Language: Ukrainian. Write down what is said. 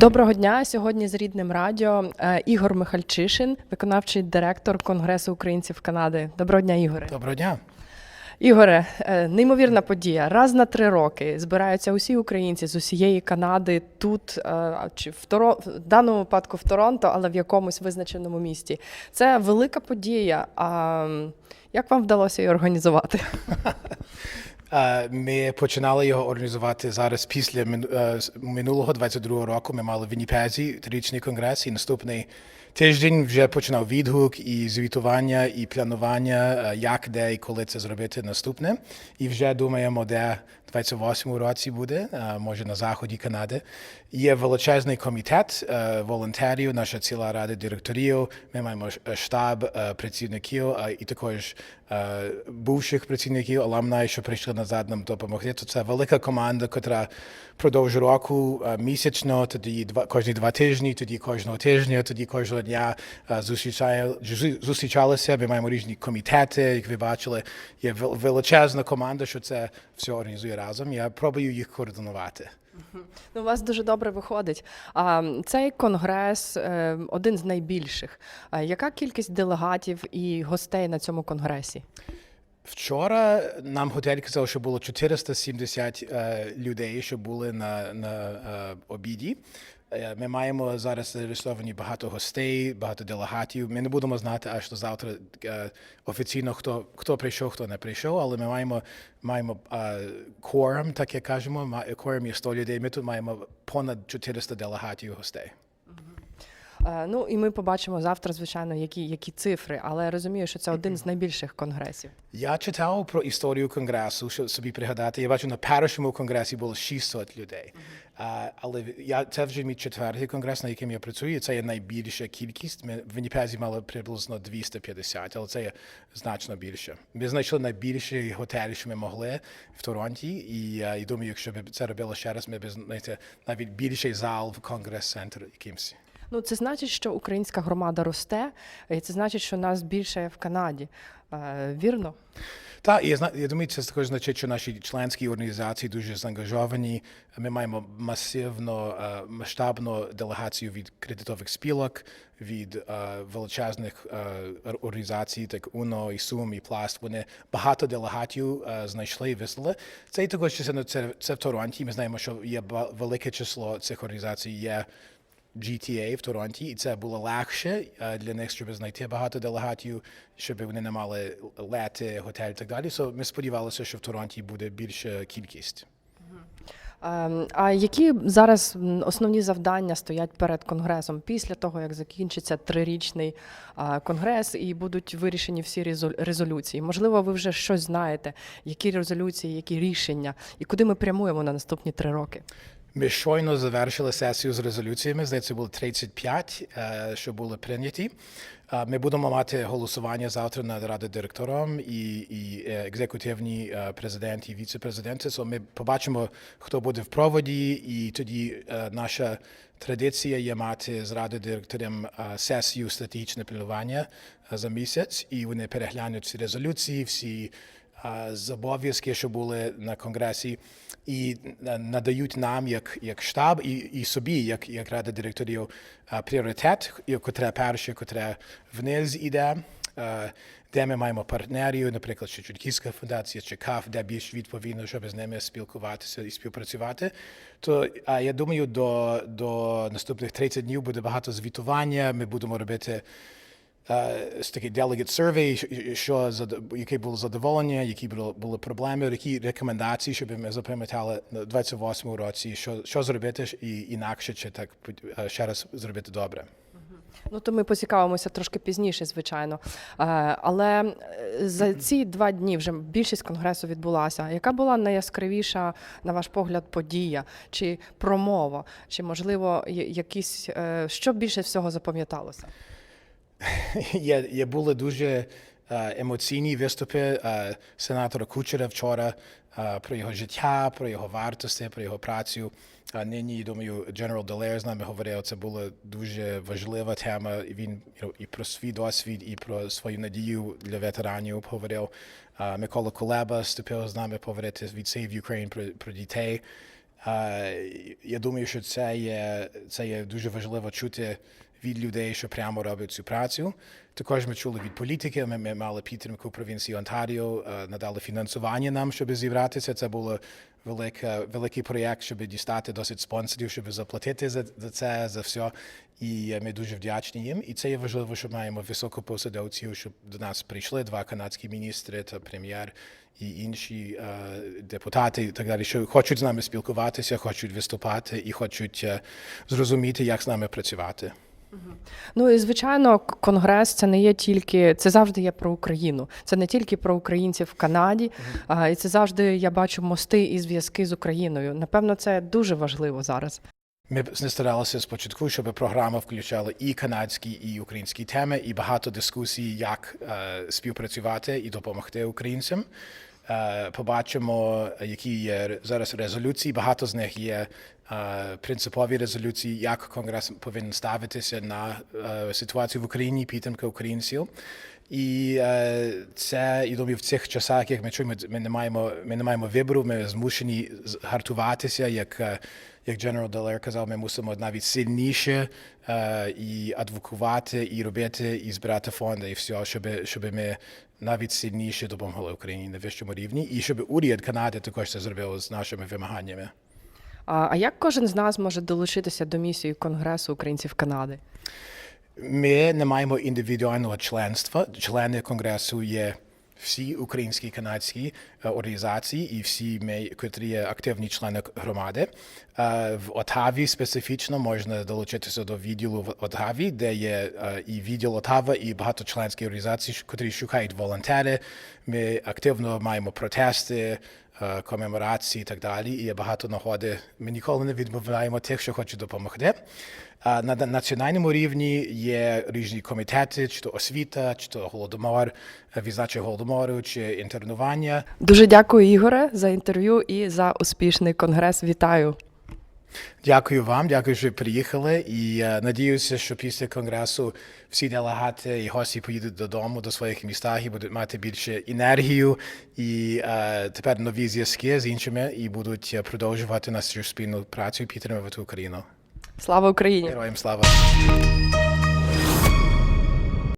Доброго дня. Сьогодні з рідним радіо е, Ігор Михальчишин, виконавчий директор Конгресу українців Канади. Доброго дня, Ігоре. Доброго дня. Ігоре, е, неймовірна подія. Раз на три роки збираються усі українці з усієї Канади тут, е, чи в Торо... в даному випадку в Торонто, але в якомусь визначеному місті. Це велика подія. А як вам вдалося її організувати? Ми починали його організувати зараз після е, минулого 22 року. Ми мали в Вінніпезі трирічний конгрес, і наступний тиждень вже починав відгук і звітування, і планування, е, як, де і коли це зробити наступне. І вже думаємо, де 28 році буде, е, може на заході Канади. Є величезний комітет е, волонтерів, наша ціла рада директорів. Ми маємо штаб е, працівників е, і також бувших працівників, аламнай, що прийшли назад нам допомогти. То це велика команда, яка продовж року місячно, тоді два кожні два тижні, тоді кожного тижня, тоді кожного дня зустрічає зустрічалися. Ми маємо різні комітети, як ви бачили. Є величезна команда, що це все організує разом. Я пробую їх координувати. Ну, у вас дуже добре виходить. А цей конгрес е, один з найбільших. А яка кількість делегатів і гостей на цьому конгресі? Вчора нам готель казав, що було 470 е, людей, що були на, на е, обіді. Е, Ми маємо зараз зареєстровані багато гостей, багато делегатів. Ми не будемо знати аж до завтра е, офіційно, хто, хто прийшов, хто не прийшов, але ми маємо, маємо е, так як кажемо. Quorum є 100 людей. Ми тут маємо понад 400 делегатів гостей. Е, Ну і ми побачимо завтра, звичайно, які, які цифри, але я розумію, що це один з найбільших конгресів. Я читав про історію конгресу, щоб собі пригадати. Я бачу, на першому конгресі було 600 людей. А, але я це вже мій четвертий конгрес, на яким я працюю. Це є найбільша кількість. Ми в Вінніпезі мали приблизно 250, але це є значно більше. Ми знайшли найбільший готель, що ми могли в Торонті. І, і думаю, якщо б це робили ще раз, ми б знайти навіть більший зал в конгрес-центр якимсь. Ну, це значить, що українська громада росте, і це значить, що нас більше в Канаді. Е, Вірно? Так, я я думаю, це також значить, що наші членські організації дуже заангажовані. Ми маємо масивну е, масштабну делегацію від кредитових спілок, від е, величезних організацій, так УНО, і СУМ, і Пласт. Вони багато делегатів знайшли і вислали. Це і також частина це, це в Торонті. Ми знаємо, що є велике число цих організацій. Є GTA в Торонті, і це було легше е, для них, щоб знайти багато делегатів, щоб вони не мали лети, готель і так далі. So, ми сподівалися, що в Торонті буде більша кількість. Ем, А які зараз основні завдання стоять перед конгресом після того, як закінчиться трирічний конгрес і будуть вирішені всі резол- резолюції? Можливо, ви вже щось знаєте, які резолюції, які рішення, і куди ми прямуємо на наступні три роки? Ми щойно завершили сесію з резолюціями. Здається, було 35, е, що були прийняті. Е, Ми будемо мати голосування завтра на раді директором і, і е, екзекутивні президенти і віце-президенти. So ми побачимо, хто буде в проводі, і тоді наша традиція є мати з ради директором сесію стратегічне планування за місяць, і вони переглянуть всі резолюції, всі а, зобов'язки, що були на конгресі, і надають нам, як, як штаб, і, і собі, як, як рада директорів, пріоритет, котре перше, котре вниз іде, де ми маємо партнерів, наприклад, що Чутківська фундація чи КАФ, де більш відповідно, щоб з ними спілкуватися і співпрацювати. То а я думаю, до, до наступних 30 днів буде багато звітування. Ми будемо робити е, з такий delegate survey, що- зад- яке було задоволення, які були, проблеми, які рекомендації, щоб ми запам'ятали на 28 році, що, що зробити і інакше, чи так е, ще раз зробити добре. Ну то ми поцікавимося трошки пізніше, звичайно. Е, Але е, за ці два дні вже більшість конгресу відбулася. Яка була найяскравіша, на ваш погляд, подія чи промова, чи можливо якісь е, що більше всього запам'яталося? Є, є були дуже е, емоційні виступи е, сенатора Кучера вчора е, про його життя, про його вартості, про його працю. А нині, думаю, General Dallaire з нами говорив, це була дуже важлива тема. І він know, і про свій досвід, і про свою надію для ветеранів говорив. Микола Кулеба вступив з нами поговорити від Save Ukraine про, про дітей. Я думаю, що це є, це є дуже важливо чути від людей, що прямо роблять цю працю. Також ми чули від політики. Ми, ми мали підтримку провінції Онтаріо, е, надали фінансування нам, щоб зібратися. Це велика, великий проєкт, щоб дістати досить спонсорів, щоб заплатити за, за це, за все. І е, ми дуже вдячні їм. І це є важливо, що маємо високопосадовців, щоб до нас прийшли два канадські міністри та прем'єр і інші е, депутати, і так далі, що хочуть з нами спілкуватися, хочуть виступати і хочуть е, зрозуміти, як з нами працювати. Ну і звичайно, конгрес це не є тільки це завжди є про Україну. Це не тільки про українців в Канаді, а і це завжди я бачу мости і зв'язки з Україною. Напевно, це дуже важливо зараз. Ми б- старалися спочатку, щоб програма включала і канадські, і українські теми, і багато дискусій, як е, співпрацювати і допомогти українцям. Е, побачимо, які є зараз резолюції. Багато з них є е, принципові резолюції, як Конгрес повинен ставитися на е, ситуацію в Україні, підтримка українців. І е, це і думаю, в цих часах, як ми чуємо, ми не маємо, ми не маємо вибору. Ми змушені гартуватися, як, е, як General Dallaire казав, ми мусимо навіть сильніше е, і адвокувати, і робити, і збирати фонди, і все, щоб, щоб ми навіть сильніше допомогли Україні на вищому рівні, і щоб уряд Канади також це зробив з нашими вимаганнями. А як кожен з нас може долучитися до місії Конгресу українців Канади? Ми не маємо індивідуального членства. Члени конгресу є всі українські канадські е, організації і всі ми, котрі є активні члени громади. Е, В Отаві специфічно можна долучитися до відділу в Отаві, де є е, і відділ Отава, і багато членських організацій, котрі шукають волонтери. Ми активно маємо протести. Е, Комеморації і так далі, і є багато нагоди. Ми ніколи не відмовляємо тих, що хочуть допомогти. На на національному рівні є різні комітети, чи то освіта, чи то голодомор, е, відзначення голодомору, чи інтернування. Дуже дякую, Ігоре, за інтерв'ю і за успішний конгрес. Вітаю. Дякую вам, дякую, що приїхали. І е, надіюся, що після конгресу всі делегати і гості поїдуть додому до своїх містах і будуть мати більше енергію і е, тепер нові зв'язки з іншими і будуть е, продовжувати нашу спільну працю і підтримувати Україну. Слава Україні! Героям слава!